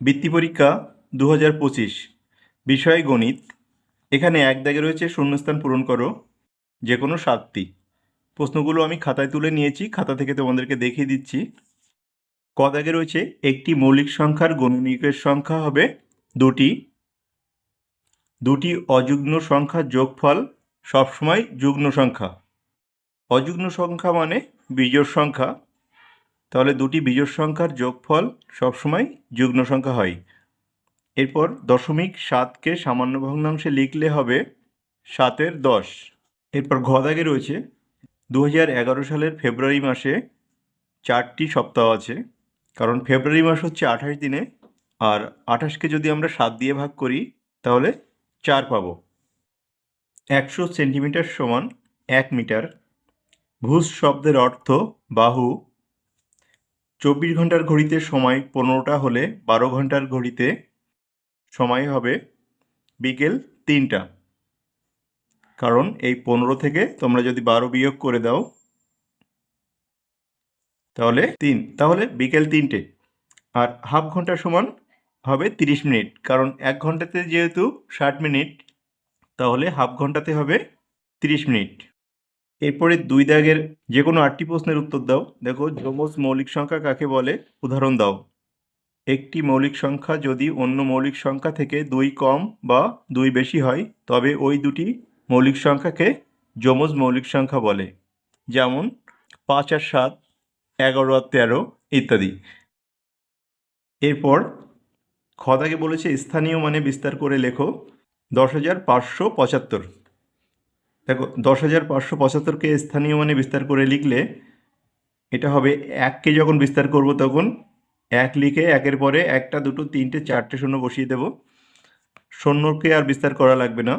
বৃত্তি পরীক্ষা দু হাজার পঁচিশ। বিষয় গণিত। এখানে এক দাগে রয়েছে শূন্যস্থান পূরণ করো যে কোনো সাতটি। প্রশ্নগুলো আমি খাতায় তুলে নিয়েছি, খাতা থেকে তোমাদেরকে দেখিয়ে দিচ্ছি। ক দাগে রয়েছে, একটি মৌলিক সংখ্যার গণনীয়কের সংখ্যা হবে দুটি। দুটি অযুগ্ম সংখ্যার যোগফল সবসময় যুগ্ম সংখ্যা। অযুগ্ম সংখ্যা মানে বিজোড় সংখ্যা। তাহলে দুটি বিজোড় সংখ্যার যোগফল সবসময় যুগ্ম সংখ্যা হয়। এরপর দশমিক সাতকে সামান্য ভগ্নাংশে লিখলে হবে সাতের দশ। এরপর ঘ দাগে রয়েছে দু সালের ফেব্রুয়ারি মাসে চারটি সপ্তাহ আছে। কারণ ফেব্রুয়ারি মাস হচ্ছে আঠাশ দিনে, আর আঠাশকে যদি আমরা সাত দিয়ে ভাগ করি, তাহলে চার পাবো। একশো সেন্টিমিটার সমান এক মিটার। ভুজ শব্দের অর্থ বাহু। চব্বিশ ঘণ্টার ঘড়িতে সময় পনেরোটা হলে বারো ঘণ্টার ঘড়িতে সময় হবে বিকেল তিনটা। কারণ এই পনেরো থেকে তোমরা যদি বারো বিয়োগ করে দাও, তাহলে তিন, তাহলে বিকেল তিনটে। আর হাফ ঘণ্টা সমান হবে তিরিশ মিনিট, কারণ এক ঘন্টাতে যেহেতু ষাট মিনিট, তাহলে হাফ ঘন্টাতে হবে তিরিশ মিনিট। এরপরে দুই দাগের যে কোনো আটটি প্রশ্নের উত্তর দাও। দেখো, যমজ মৌলিক সংখ্যা কাকে বলে? উদাহরণ দাও। একটি মৌলিক সংখ্যা যদি অন্য মৌলিক সংখ্যা থেকে দুই কম বা দুই বেশি হয়, তবে ওই দুটি মৌলিক সংখ্যাকে যমজ মৌলিক সংখ্যা বলে। যেমন, পাঁচ আর সাত, এগারো আর তেরো ইত্যাদি। এরপর খদাকে বলেছে স্থানীয় মানে বিস্তার করে লেখো। দশ হাজার পাঁচশো পঁচাত্তর। দেখো, দশ হাজার পাঁচশো পঁচাত্তরকে স্থানীয় মানে বিস্তার করে লিখলে এটা হবে এককে যখন বিস্তার করব তখন এক লিখে একের পরে একটা, দুটো, তিনটে, চারটে শূন্য বসিয়ে দেব। শূন্যকে আর বিস্তার করা লাগবে না।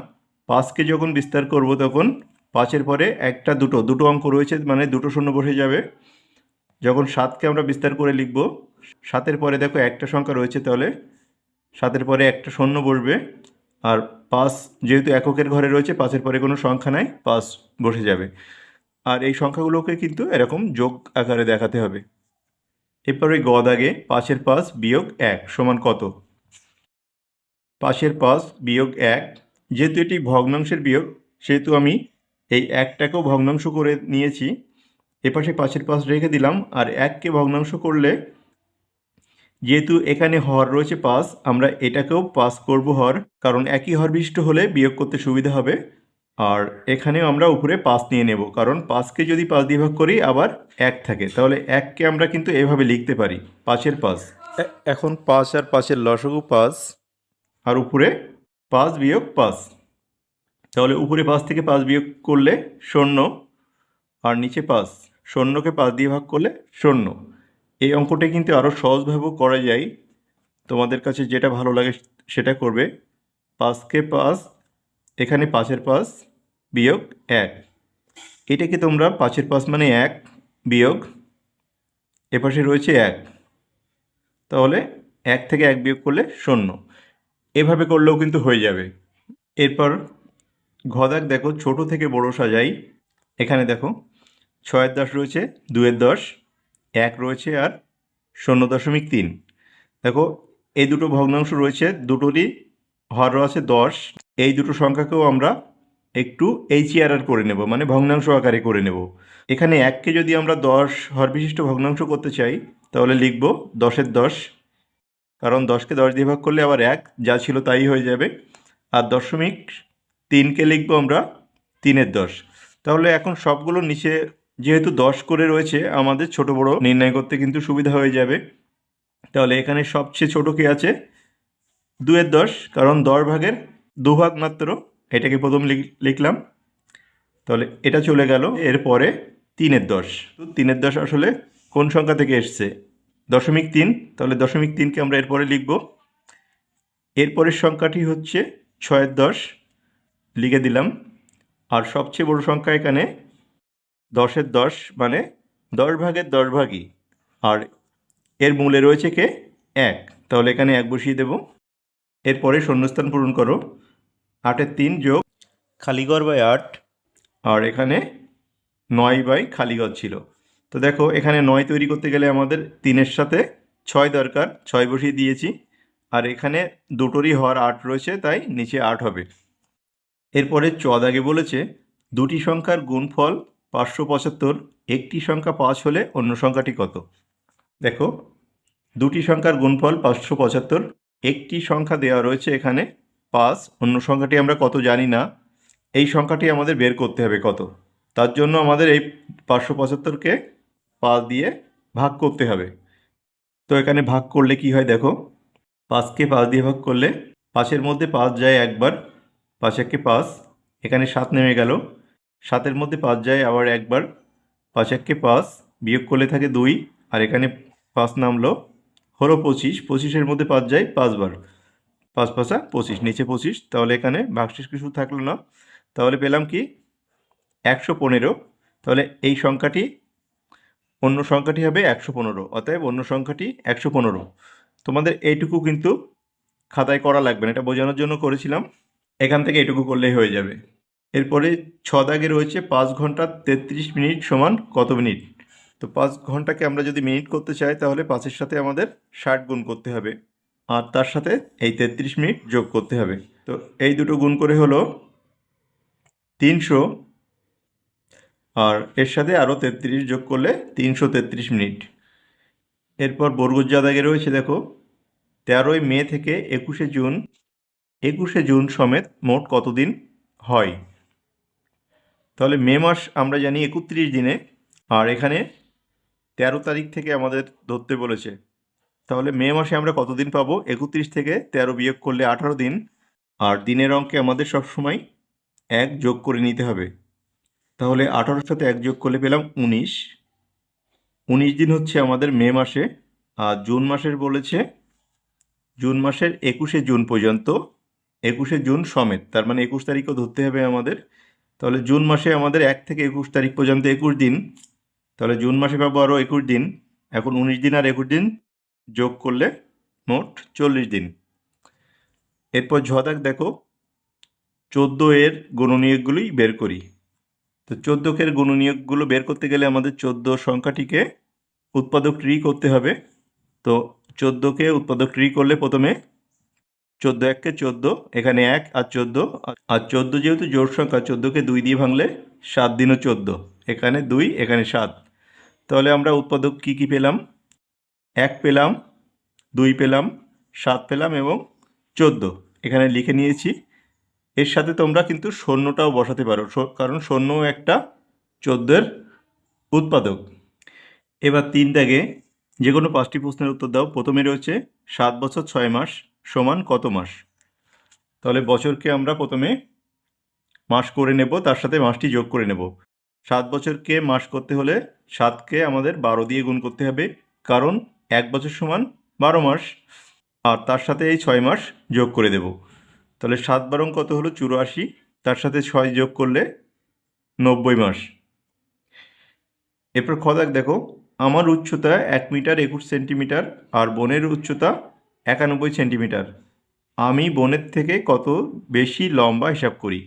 পাঁচকে যখন বিস্তার করব তখন পাঁচের পরে একটা, দুটো দুটো অঙ্ক রয়েছে মানে দুটো শূন্য বসে যাবে। যখন সাতকে আমরা বিস্তার করে লিখব, সাতের পরে দেখো একটা সংখ্যা রয়েছে তাহলে, সাতের পরে একটা শূন্য বসবে। আর পাঁচ যেহেতু এককের ঘরে রয়েছে পাঁচের পরে কোনো সংখ্যা নাই পাঁচ বসে যাবে। আর এই সংখ্যাগুলোকে কিন্তু এরকম যোগ আকারে দেখাতে হবে। এরপরে গ দাগে পাঁচের পাঁচ বিয়োগ এক সমান কত? পাঁচের পাঁচ বিয়োগ এক, যেহেতু এটি ভগ্নাংশের বিয়োগ, সেহেতু আমি এই একটাকেও ভগ্নাংশ করে নিয়েছি। এপাশে পাঁচের পাঁচ রেখে দিলাম, আর এককে ভগ্নাংশ করলে যেহেতু এখানে হর রয়েছে পাস আমরা এটাকেও পাস করব হর কারণ একই হর বিশিষ্ট হলে বিয়োগ করতে সুবিধা হবে। আর এখানেও আমরা উপরে পাস নিয়ে নেব কারণ পাঁচকে যদি পাঁচ দিয়ে ভাগ করি আবার এক থাকে। তাহলে এককে আমরা কিন্তু এভাবে লিখতে পারি পাঁচের পাঁচ এখন পাঁচ আর পাঁচের লসগু পাঁচ আর উপরে পাঁচ বিয়োগ পাঁচ তাহলে উপরে পাঁচ থেকে পাঁচ বিয়োগ করলে শূন্য আর নিচে পাঁচ শূন্যকে পাঁচ দিয়ে ভাগ করলে শূন্য। এই অঙ্কটা কিন্তু আরও সহজভাবেও করা যায়। তোমাদের কাছে যেটা ভালো লাগে সেটা করবে। পাঁচকে পাঁচ, এখানে পাঁচের পাঁচ বিয়োগ এক। এটাকে তোমরা পাঁচের পাঁচ মানে এক বিয়োগ এপাশে রয়েছে এক। তাহলে এক থেকে এক বিয়োগ করলে শূন্য। এভাবে করলেও কিন্তু হয়ে যাবে। এরপর ঘদাক দেখো, ছোট থেকে বড় সাজাই। এখানে দেখো, ছয়ের দশ রয়েছে, দুয়ের দশ এক রয়েছে আর শূন্য দশমিক তিন। দেখো, এই দুটো ভগ্নাংশ রয়েছে, দুটোরই হর আছে দশ। এই দুটো সংখ্যাকেও আমরা একটু এইচইআরআর করে নেব মানে ভগ্নাংশ আকারে করে নেব। এখানে এককে যদি আমরা দশ হর বিশিষ্ট ভগ্নাংশ করতে চাই, তাহলে লিখব দশের দশ। কারণ দশকে দশ দিয়ে ভাগ করলে আবার এক, যা ছিল তাই হয়ে যাবে। আর দশমিক তিনকে লিখব আমরা তিনের দশ। তাহলে এখন সবগুলো নিচে যেহেতু দশ করে রয়েছে, আমাদের ছোট বড় নির্ণয় করতে কিন্তু সুবিধা হয়ে যাবে। তাহলে এখানে সবচেয়ে ছোট কি আছে? দুয়ের দশ, কারণ দশ ভাগের দু ভাগ মাত্র, এটাকে প্রথম লিখ- লিখলাম। তাহলে এটা চলে গেল, এরপরে তিনের দশ। তো তিনের দশ আসলে কোন সংখ্যা থেকে এসছে? দশমিক তিন, তাহলে দশমিক তিনকে আমরা এরপরে লিখব। এরপরের সংখ্যাটি হচ্ছে ছয়ের দশ, লিখে দিলাম। আর সবচেয়ে বড় সংখ্যা এখানে দশের দশ মানে দশ ভাগের দশ ভাগই। আর এর মূলে রয়েছে কে? এক। তাহলে এখানে এক বসিয়ে দেব। এরপরে শূন্যস্থান পূরণ করো। আটের তিন যোগ খালিগড় বাই আট। আর এখানে নয় বাই খালিগড় ছিল। তো দেখো, এখানে নয় তৈরি করতে গেলে আমাদের তিনের সাথে ছয় দরকার। ছয় বসিয়ে দিয়েছি। আর এখানে দুটোরই হর আট রয়েছে, তাই নিচে আট হবে। এরপরে চ দাগে বলেছে, দুটি সংখ্যার গুণফল পাঁচশো পঁচাত্তর, একটি সংখ্যা পাঁচ হলে অন্য সংখ্যাটি কত? দেখো, দুটি সংখ্যার গুণফল পাঁচশো পঁচাত্তর, একটি সংখ্যা দেওয়া রয়েছে এখানে পাঁচ, অন্য সংখ্যাটি আমরা কত জানি না। এই সংখ্যাটি আমাদের বের করতে হবে কত? তার জন্য আমাদের এই পাঁচশো পঁচাত্তরকে পাঁচ দিয়ে ভাগ করতে হবে। তো এখানে ভাগ করলে কি হয় দেখো, পাঁচকে পাঁচ দিয়ে ভাগ করলে পাঁচের মধ্যে পাঁচ যায় একবার পাঁচ একে পাঁচ, এখানে সাত নেমে গেল। সাতের মধ্যে পাঁচ যায়, আবার একবার পাঁচ একে পাঁচ, বিয়োগ করলে থাকে দুই, আর এখানে পাঁচ নামলো। হলো পঁচিশ, পঁচিশের মধ্যে পাঁচ যায়, পাঁচবার। পাঁচ পাঁচা পঁচিশ, নিচে পঁচিশ, তাহলে এখানে ভাগশেষ কিছু থাকল না। তাহলে পেলাম কি? একশো পনেরো। তাহলে এই সংখ্যাটি অন্য সংখ্যাটি হবে একশো পনেরো, অতএব অন্য সংখ্যাটি একশো পনেরো। তোমাদের এইটুকু কিন্তু খাতায় করা লাগবে না, এটা বোঝানোর জন্য করেছিলাম। এখান থেকে এটুকু করলেই হয়ে যাবে। এরপরে ছ দাগে রয়েছে পাঁচ ঘণ্টা তেত্রিশ মিনিট সমান কত মিনিট? তো পাঁচ ঘন্টাকে আমরা যদি মিনিট করতে চাই, তাহলে পাঁচের সাথে আমাদের ষাট গুণ করতে হবে। আর তার সাথে এই তেত্রিশ মিনিট যোগ করতে হবে। তো এই দুটো গুণ করে হলো তিনশো। আর এর সাথে আরও তেত্রিশ যোগ করলে তিনশো তেত্রিশ মিনিট। এরপর বর্গজ্জা দাগে রয়েছে দেখো, তেরোই মে থেকে একুশে জুন। একুশে জুন সমেত মোট কতদিন হয়? তাহলে মে মাস আমরা জানি একত্রিশ দিনে। আর এখানে তেরো তারিখ থেকে আমাদের ধরতে বলেছে। তাহলে মে মাসে আমরা কতদিন পাবো? একত্রিশ থেকে তেরো বিয়োগ করলে আঠারো দিন। আর দিনের অঙ্কে আমাদের সবসময় এক যোগ করে নিতে হবে। তাহলে আঠারোর সাথে এক যোগ করলে পেলাম উনিশ। উনিশ দিন হচ্ছে আমাদের মে মাসে। আর জুন মাসের বলেছে, জুন মাসের একুশে জুন পর্যন্ত। একুশে জুন সমেত, তার মানে একুশ তারিখও ধরতে হবে আমাদের। তাহলে জুন মাসে আমাদের এক থেকে একুশ তারিখ পর্যন্ত একুশ দিন। তাহলে জুন মাসে পাবো আরও একুশ দিন। এখন উনিশ দিন আর একুশ দিন যোগ করলে মোট চল্লিশ দিন। এরপর ঝদাক দেখো, চোদ্দ এর গুণনীয়কগুলোই বের করি। তো চোদ্দোকের গুণনীয়কগুলো বের করতে গেলে আমাদের চোদ্দ সংখ্যাটিকে উৎপাদক ট্রি করতে হবে। তো চোদ্দোকে উৎপাদক ট্রি করলে প্রথমে চোদ্দ এককে চোদ্দ, এখানে এক আর চোদ্দ। আর চোদ্দ যেহেতু জোর সংখ্যা, চোদ্দোকে দুই দিয়ে ভাঙলে সাত দিনও চোদ্দ। এখানে দুই, এখানে সাত। তাহলে আমরা উৎপাদক কী কী পেলাম? এক পেলাম, দুই পেলাম, সাত পেলাম এবং চোদ্দ। এখানে লিখে নিয়েছি। এর সাথে তোমরা কিন্তু শূন্যটাও বসাতে পারো কারণ শূন্যও একটা চোদ্দোর উৎপাদক। এবার তিন দাগে যে কোনো পাঁচটি প্রশ্নের উত্তর দাও। প্রথমে রয়েছে, সাত বছর ছয় মাস সমান কত মাস? তাহলে বছরকে আমরা প্রথমে মাস করে নেব, তার সাথে মাসটি যোগ করে নেব। সাত বছরকে মাস করতে হলে সাতকে আমাদের বারো দিয়ে গুণ করতে হবে, কারণ এক বছর সমান বারো মাস, আর তার সাথে এই ছয় মাস যোগ করে দেব। তাহলে সাত বারং কত হলো? চুরাশি। তার সাথে ছয় যোগ করলে নব্বই মাস। এরপর খদাক দেখো, আমার উচ্চতা এক মিটার, একুশ সেন্টিমিটার, আর বনের উচ্চতা একানব্বই সেন্টিমিটার। আমি বোনের থেকে কত বেশি লম্বা হিসাব করি?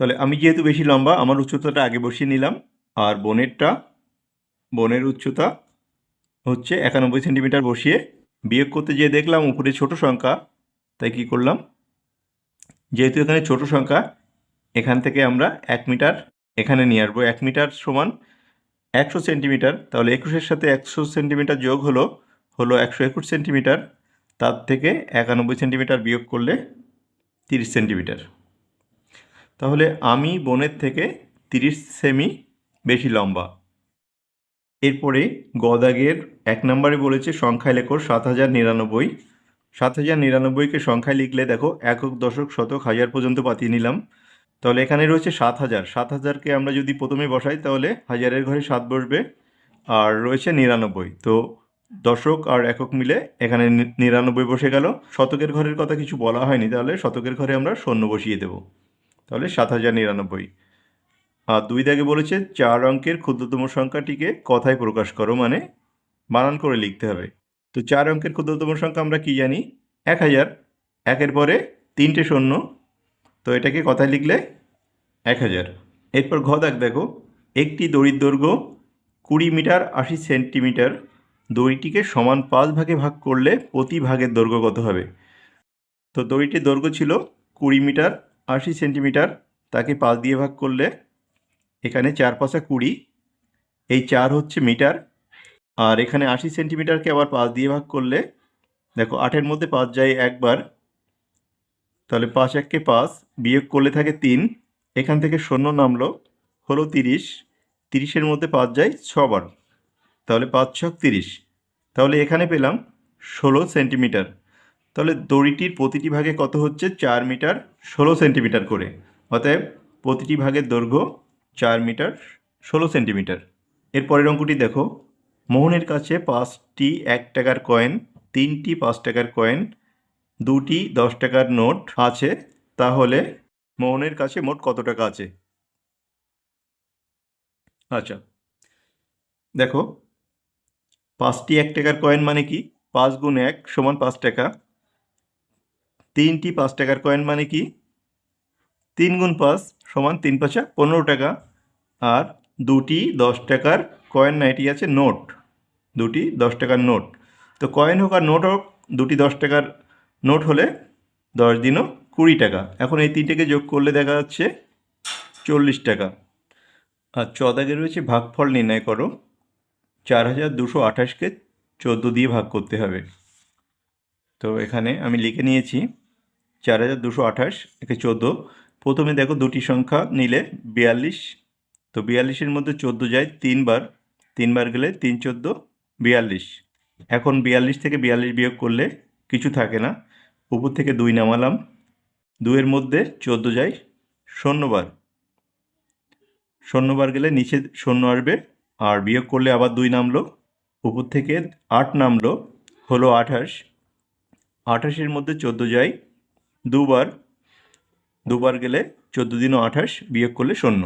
তাহলে আমি যেহেতু বেশি লম্বা, আমার উচ্চতাটা আগে বসিয়ে নিলাম। আর বোনেরটা, বোনের উচ্চতা হচ্ছে একানব্বই সেন্টিমিটার বসিয়ে বিয়োগ করতে যেয়ে দেখলাম উপরে ছোট সংখ্যা, তাই কি করলাম? যেহেতু এখানে ছোট সংখ্যা, এখান থেকে আমরা এক মিটার এখানে নিয়ে আসব। এক মিটার সমান একশো সেন্টিমিটার, তাহলে একুশের সাথে একশো সেন্টিমিটার যোগ হলো হলো একশো একুশ সেন্টিমিটার। তার থেকে একানব্বই সেন্টিমিটার বিয়োগ করলে তিরিশ সেন্টিমিটার। তাহলে আমি বনের থেকে তিরিশ সেমি বেশি লম্বা। এরপরে গদাগের এক নম্বরে বলেছে, সংখ্যায় লেখো সাত হাজার নিরানব্বই। সাত হাজার নিরানব্বইকে সংখ্যায় লিখলে দেখো একক, দশক, শতক, হাজার পর্যন্ত পাতিয়ে নিলাম। তাহলে এখানে রয়েছে সাত হাজার। সাত হাজারকে আমরা যদি প্রথমে বসাই, তাহলে হাজারের ঘরে সাত বসবে। আর রয়েছে নিরানব্বই। তো দশক আর একক মিলে এখানে নিরানব্বই বসে গেল। শতকের ঘরের কথা কিছু বলা হয়নি, তাহলে শতকের ঘরে আমরা শূন্য বসিয়ে দেব। তাহলে সাত হাজার নিরানব্বই। আর দুই দাগে বলেছে, চার অঙ্কের ক্ষুদ্রতম সংখ্যাটিকে কথায় প্রকাশ করো মানে বানান করে লিখতে হবে। তো চার অঙ্কের ক্ষুদ্রতম সংখ্যা আমরা কি জানি? এক হাজার। একের পরে তিনটে শূন্য তো এটাকে কথায় লিখলে এক হাজার। এরপর ঘ দাগ দেখো। একটি দড়ির দৈর্ঘ্য কুড়ি মিটার আশি সেন্টিমিটার। দড়িটিকে সমান পাঁচ ভাগে ভাগ করলে প্রতি ভাগের দৈর্ঘ্য কত হবে? তো দড়িটির দৈর্ঘ্য ছিল কুড়ি মিটার, আশি সেন্টিমিটার। তাকে পাঁচ দিয়ে ভাগ করলে এখানে চার পাশা কুড়ি। এই চার হচ্ছে মিটার। আর এখানে আশি সেন্টিমিটারকে আবার পাঁচ দিয়ে ভাগ করলে, দেখো আটের মধ্যে পাঁচ যায় একবার। তাহলে পাঁচ এককে পাঁচ বিয়োগ করলে থাকে তিন। এখান থেকে শূন্য নামলো, হলো তিরিশ। তিরিশের মধ্যে পাঁচ যায় ছবার। তাহলে পাঁচ ছক তিরিশ। তাহলে এখানে পেলাম ষোলো সেন্টিমিটার। তাহলে দড়িটির প্রতিটি ভাগে কত হচ্ছে? চার মিটার ষোলো সেন্টিমিটার করে। অতএব প্রতিটি ভাগের দৈর্ঘ্য চার মিটার ষোলো সেন্টিমিটার। এর পরের অঙ্কটি দেখো। মোহনের কাছে পাঁচটি এক টাকার কয়েন, তিনটি পাঁচ টাকার কয়েন, দুটি দশ টাকার নোট আছে। তাহলে মোহনের কাছে মোট কত টাকা আছে? আচ্ছা দেখো। পাঁচটি এক টাকার কয়েন মানে কি? পাঁচ গুণ এক সমান পাঁচ টাকা। তিনটি পাঁচ টাকার কয়েন মানে কি? তিন গুণ পাঁচ সমান তিন পাঁচা পনেরো টাকা। আর দুটি দশ টাকার কয়েন না এটি আছে নোট। দুটি দশ টাকার নোট। তো কয়েন হোক আর নোট হোক, দুটি দশ টাকার নোট হলে দশ দিনও কুড়ি টাকা। এখন এই তিনটেকে যোগ করলে দেখা যাচ্ছে চল্লিশ টাকা। আর চদাগে রয়েছে ভাগফল নির্ণয় করো। চার হাজার দুশো আঠাশকে চোদ্দ দিয়ে ভাগ করতে হবে। তো এখানে আমি লিখে নিয়েছি চার হাজার দুশো আঠাশ একে চোদ্দ। প্রথমে দেখো দুটি সংখ্যা নিলে বিয়াল্লিশ। তো বিয়াল্লিশের মধ্যে চোদ্দ যায় তিনবার। তিনবার গেলে তিন চোদ্দ, বিয়াল্লিশ। এখন বিয়াল্লিশ থেকে বিয়াল্লিশ বিয়োগ করলে কিছু থাকে না। উপর থেকে দুই নামালাম। দুইয়ের মধ্যে চোদ্দ যায় শূন্যবার। শূন্যবার গেলে নিচে শূন্য আসবে। আর বিয়োগ করলে আবার দুই নামলো। উপর থেকে আট নামলো, হলো আঠাশ। আঠাশের মধ্যে চোদ্দ যায়, দুবার। দুবার গেলে চোদ্দ দিনও আঠাশ, বিয়োগ করলে শূন্য।